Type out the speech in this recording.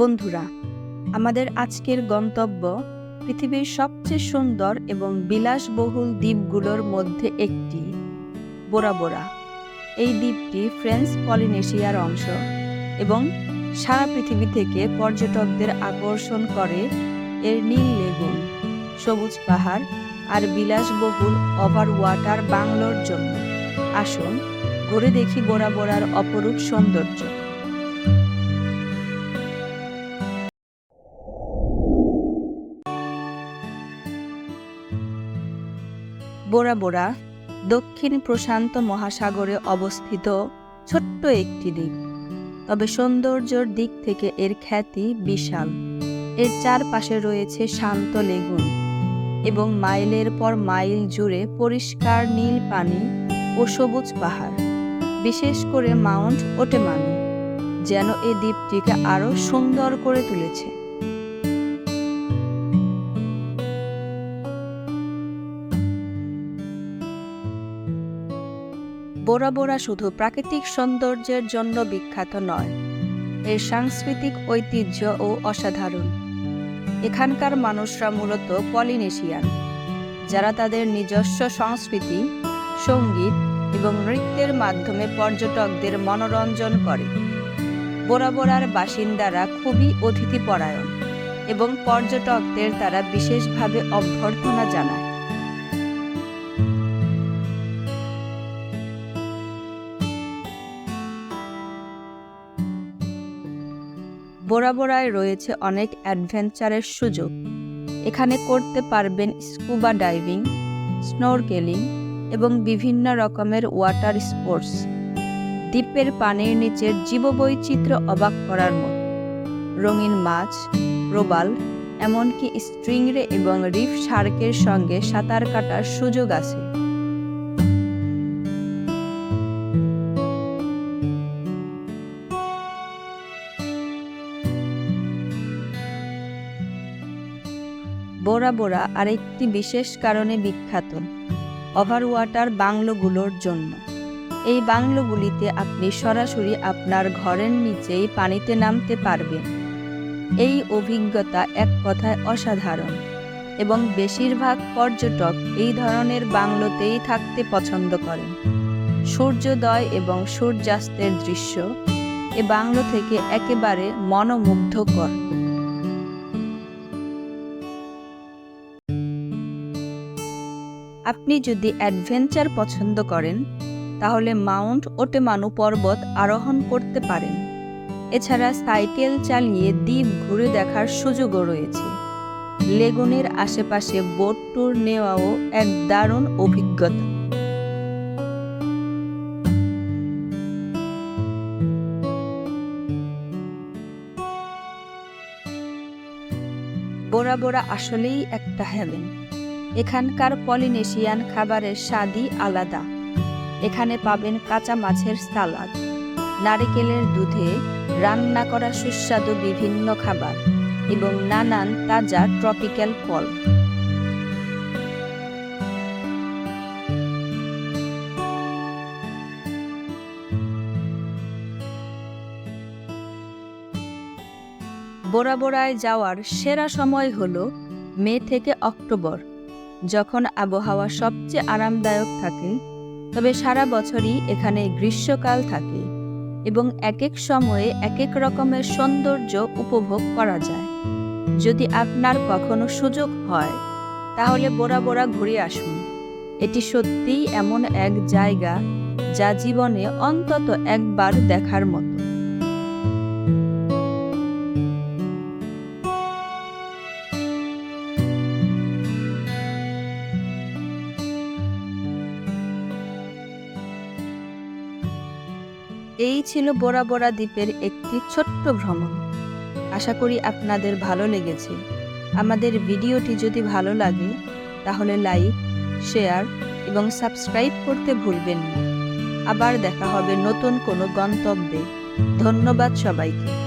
বন্ধুরা, আমাদের আজকের গন্তব্য পৃথিবীর সবচেয়ে সুন্দর এবং বিলাসবহুল দ্বীপগুলোর মধ্যে একটি বোরা বোরা এই দ্বীপটি ফ্রেঞ্চ পলিনেশিয়ার অংশ এবং সারা পৃথিবী থেকে পর্যটকদের আকর্ষণ করে এর নীল লেগুন, সবুজ পাহাড় আর বিলাসবহুল ওভার ওয়াটার বাংলোর জন্য। আসুন, ঘুরে দেখি বোরা বোরার অপরূপ সৌন্দর্য। বোরা বোরা, দক্ষিণ প্রশান্ত মহাসাগরে অবস্থিত ছোট্ট একটি দ্বীপ। তবে সৌন্দর্যর দিক থেকে এর খ্যাতি বিশাল। এর চারপাশে রয়েছে শান্ত লেগুন এবং মাইলের পর মাইল জুড়ে পরিষ্কার নীল পানি ও সবুজ পাহাড়, বিশেষ করে মাউন্ট ওটেমানু, যেন এই দ্বীপটিকে আরও সুন্দর করে তুলেছে। বোরা শুধু প্রাকৃতিক সৌন্দর্যের জন্য বিখ্যাত নয়, এর সাংস্কৃতিক ঐতিহ্য ও অসাধারণ। এখানকার মানুষরা মূলত পলিনেশিয়ান, যারা তাদের নিজস্ব সংস্কৃতি, সংগীত এবং নৃত্যের মাধ্যমে পর্যটকদের মনোরঞ্জন করে। বোরা বোরার বাসিন্দারা খুবই অতিথিপরায়ণ এবং পর্যটকদের তারা বিশেষভাবে অভ্যর্থনা জানায়। বোরা বোরায় রয়েছে অনেক অ্যাডভেঞ্চারের সুযোগ। এখানে করতে পারবেন স্কুবা ডাইভিং, স্নোরকেলিং এবং বিভিন্ন রকমের ওয়াটার স্পোর্টস। দ্বীপের পানির নিচের জীববৈচিত্র্য অবাক করার মতো। রঙিন মাছ প্রবাল এমনকি স্ট্রিংরে এবং রিফ শার্কের সঙ্গে সাঁতার কাটার সুযোগ আছে। বোরা বোরা আরেকটি বিশেষ কারণে বিখ্যাত ওভার ওয়াটার বাংলোগুলোর জন্য। এই বাংলোগুলিতে আপনি সরাসরি আপনার ঘরের নিচেই পানিতে নামতে পারবেন। এই অভিজ্ঞতা এক কথায় অসাধারণ এবং বেশিরভাগ পর্যটক এই ধরনের বাংলোতেই থাকতে পছন্দ করেন। সূর্যোদয় এবং সূর্যাস্তের দৃশ্য এ বাংলো থেকে একেবারে মনোমুগ্ধকর। আপনি যদি অ্যাডভেঞ্চার পছন্দ করেন, তাহলে মাউন্ট ওটেমানু পর্বত আরোহণ করতে পারেন। এছাড়া সাইকেল চালিয়ে দ্বীপ ঘুরে দেখার সুযোগও রয়েছে। লেগুনের আশেপাশে বোট ট্যুর নেওয়াও এক দারুণ অভিজ্ঞতা। বোরা বোরা আসলেই একটা হেভেন এখানকার পলিনেশিয়ান খাবারের স্বাদই আলাদা। এখানে পাবেন কাঁচা মাছের সালাদ, নারিকেলের দুধে রান্না করা সুস্বাদু বিভিন্ন খাবার এবং নানান তাজা ট্রপিক্যাল ফল। বোরা বোরায় যাওয়ার সেরা সময় হলো মে থেকে অক্টোবর। যখন আবহাওয়া সবচেয়ে আরামদায়ক থাকে, তবে সারা বছরই এখানে গ্রীষ্মকাল থাকে এবং এক এক সময়ে এক এক রকমের সৌন্দর্য উপভোগ করা যায়। যদি আপনার কখনো সুযোগ হয়, তাহলে বোরা বোরা ঘুরে আসুন। এটি সত্যিই এমন এক জায়গা যা জীবনে অন্তত একবার দেখার মতো। এই ছিল বোরা বোরা দ্বীপের একটি ছোট্ট ভ্রমণ। আশা করি আপনাদের ভালো লেগেছে। আমাদের ভিডিওটি যদি ভালো লাগে, তাহলে লাইক, শেয়ার এবং সাবস্ক্রাইব করতে ভুলবেন না। আবার দেখা হবে নতুন কোনো গন্তব্যে। ধন্যবাদ সবাইকে।